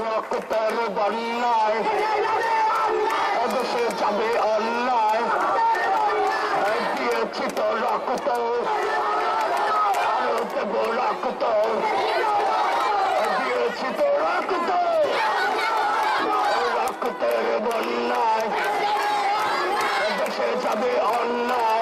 রক্তের বন্যায় এদেশে যাবে অন্যায় দিয়েছি তো রক্ত আরও দেব রক্ত দিয়েছি তো রক্ত রক্তের বন্যায় এদেশে যাবে অন্যায় Action,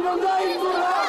Amin Al-Daif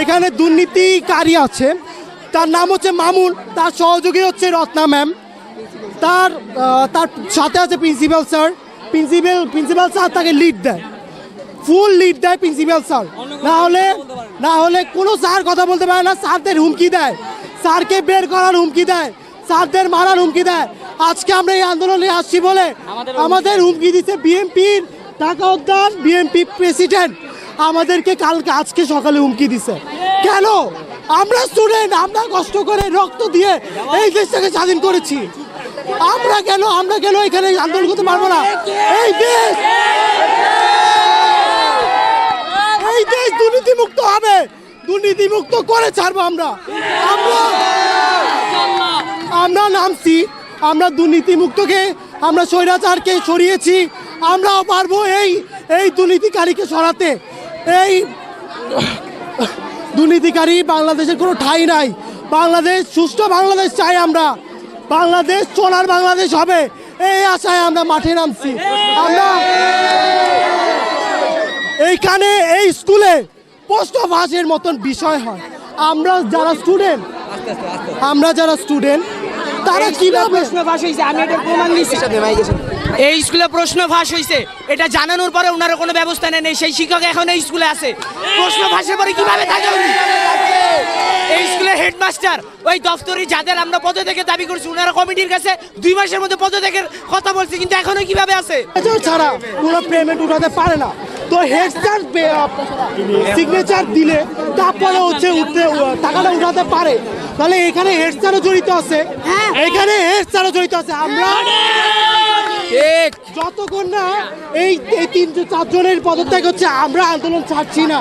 এখানে দুর্নীতিকারী আছে। তার নাম হচ্ছে মামুন তার সহযোগী হচ্ছে রত্না ম্যাম। তার তার সাথে আছে principal sir. Principal principal sir তাকে লিড দেয়। ফুল লিড দেয় প্রিন্সিপাল স্যার। না হলে না হলে কোনো স্যার কথা বলতে পারে না স্যারদের হুমকি দেয়। স্যারকে বের করার হুমকি দেয়। স্যারদের মারার হুমকি দেয়। আজকে আমরা এই আন্দোলনে আসছি বলে আমাদের হুমকি দিচ্ছে বিএনপির টাকা উদ্যান বিএনপি প্রেসিডেন্ট। আমাদেরকে কালকে আজকে সকালে হুমকি দিছে। কেন? আমরা স্টুডেন্ট আমরা কষ্ট করে রক্ত দিয়ে এই দেশটাকে স্বাধীন করেছি। আমরা কেন আমরা কেন এখানে আন্দোলন করতে পারব না? এই দেশ! এই দেশ দুর্নীতিমুক্ত হবে। দুর্নীতিমুক্ত করে ছাড়বো আমরা। আমরা আমরা নামছি, আমরা দুর্নীতিমুক্তকে, আমরা স্বৈরাচারকে সরিয়েছি। আমরাও পারব এই এই দুর্নীতিকারীকে সরাতে। এই দুর্নীতিকারী বাংলাদেশের কোনো ঠাঁই নাই। বাংলাদেশ সুষ্ঠু বাংলাদেশ চাই আমরা। বাংলাদেশ সোনার বাংলাদেশ হবে। এই আশায় আমরা মাঠে নামছি। আমরা এইখানে এই স্কুলে পোস্ট অফ হাসের মতন বিষয় হয়। আমরা যারা স্টুডেন্ট আমরা যারা স্টুডেন্ট তারা কীভাবে প্রশ্ন ফাঁস হয়েছে আমি এটার প্রমাণ দিচ্ছি। এই স্কুলে প্রশ্ন ফাঁস হয়েছে এটা জানানোর পরে ওনারা কোনো ব্যবস্থা নেন সেই শিক্ষক এখন এই স্কুলে আছে। প্রশ্ন ফাঁসের পরে কীভাবে থাকে উনি? এই স্কুলের হেডমাস্টার ওই দপ্তরি যাদের আমরা পদ থেকে দাবি করছি ওনারা কমিটির কাছে দুই মাসের মধ্যে পদত্যাগের কথা বলছি কিন্তু এখনও কীভাবে আছে? ছাড়া কোনো পেমেন্ট উঠাতে পারে না। তো হেড স্যার সিগনেচার দিলে তারপরে হচ্ছে উঠতে টাকাটা উঠাতে পারে। তাহলে এখানে হেড স্যারও জড়িত আছে। এখানে হেড স্যারও জড়িত আছে। আমরা যতক্ষণ না এই এই তিনশো চারজনের পদত্যাগ হচ্ছে আমরা আন্দোলন ছাড়ছি না।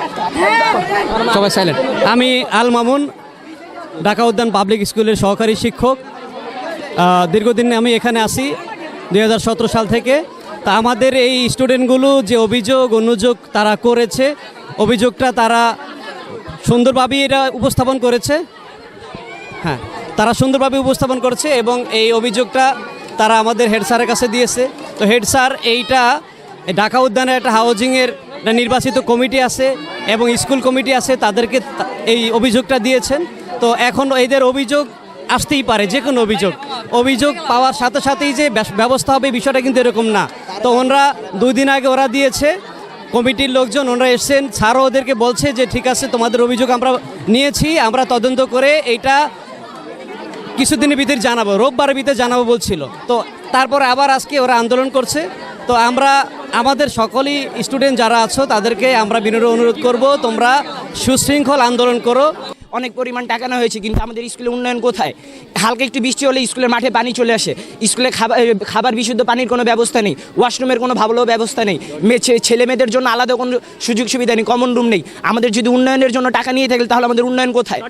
সবাই সাইলেন্ট আমি আল মামুন ঢাকা উদ্যান পাবলিক স্কুলের সহকারী শিক্ষক। দীর্ঘদিন আমি এখানে আসি দুই হাজার সতেরো সাল থেকে। তা আমাদের এই স্টুডেন্টগুলো যে অভিযোগ অনুযোগ তারা করেছে অভিযোগটা তারা সুন্দরভাবে এটা উপস্থাপন করেছে। হ্যাঁ তারা সুন্দরভাবে উপস্থাপন করেছে এবং এই অভিযোগটা তারা আমাদের হেড স্যারের কাছে দিয়েছে। তো হেড স্যার এইটা ঢাকা উদ্যানের একটা হাউজিংয়ের নির্বাচিত কমিটি আছে এবং স্কুল কমিটি আছে, তাদেরকে এই অভিযোগটা দিয়েছেন। তো এখন এদের অভিযোগ আসতেই পারে যে কোনো অভিযোগ। অভিযোগ পাওয়ার সাথে সাথেই যে ব্যবস্থা হবে, বিষয়টা কিন্তু এরকম না। তো ওনারা দুই দিন আগে ওরা দিয়েছে, কমিটির লোকজন ওনারা এসছেন, স্যারও ওদেরকে বলছে যে, ঠিক আছে, তোমাদের অভিযোগ আমরা নিয়েছি, আমরা তদন্ত করে এইটা কিছুদিনের ভিতরে জানাব রোববারের ভিতরে জানাব বলছিল। তো তারপরে আবার আজকে ওরা আন্দোলন করছে। তো আমরা আমাদের সকলেই স্টুডেন্ট যারা আছো তাদেরকে আমরা বিনম্র অনুরোধ করব তোমরা সুশৃঙ্খল আন্দোলন করো। অনেক পরিমাণ টাকা নেওয়া হয়েছে কিন্তু আমাদের স্কুলে উন্নয়ন কোথায়? হালকা একটু বৃষ্টি হলে স্কুলের মাঠে পানি চলে আসে। স্কুলে খাবার খাবার বিশুদ্ধ পানির কোনো ব্যবস্থা নেই ওয়াশরুমের কোনো ভালো ব্যবস্থা নেই। ছেলে মেয়েদের জন্য আলাদা কোনো সুযোগ সুবিধা নেই কমন রুম নেই। আমাদের যদি উন্নয়নের জন্য টাকা নিয়ে থাকলে তাহলে আমাদের উন্নয়ন কোথায়?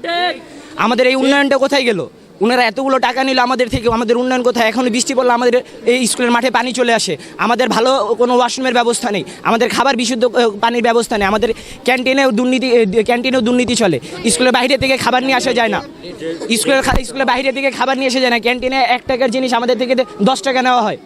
আমাদের এই উন্নয়নটা কোথায় গেল? ওনারা এতগুলো টাকা নিল আমাদের থেকে, আমাদের উন্নয়ন কোথায়? এখন বৃষ্টি পড়লে আমাদের এই স্কুলের মাঠে পানি চলে আসে। আমাদের ভালো কোনো ওয়াশরুমের ব্যবস্থা নেই, আমাদের খাবার বিশুদ্ধ পানির ব্যবস্থা নেই, আমাদের ক্যান্টিনেও দুর্নীতি ক্যান্টিনেও দুর্নীতি চলে। স্কুলের বাইরে থেকে খাবার নিয়ে আসা যায় না। স্কুলের স্কুলের বাইরে থেকে খাবার নিয়ে আসা যায় না। ক্যান্টিনে এক টাকার জিনিস আমাদের থেকে দশ টাকা নেওয়া হয়।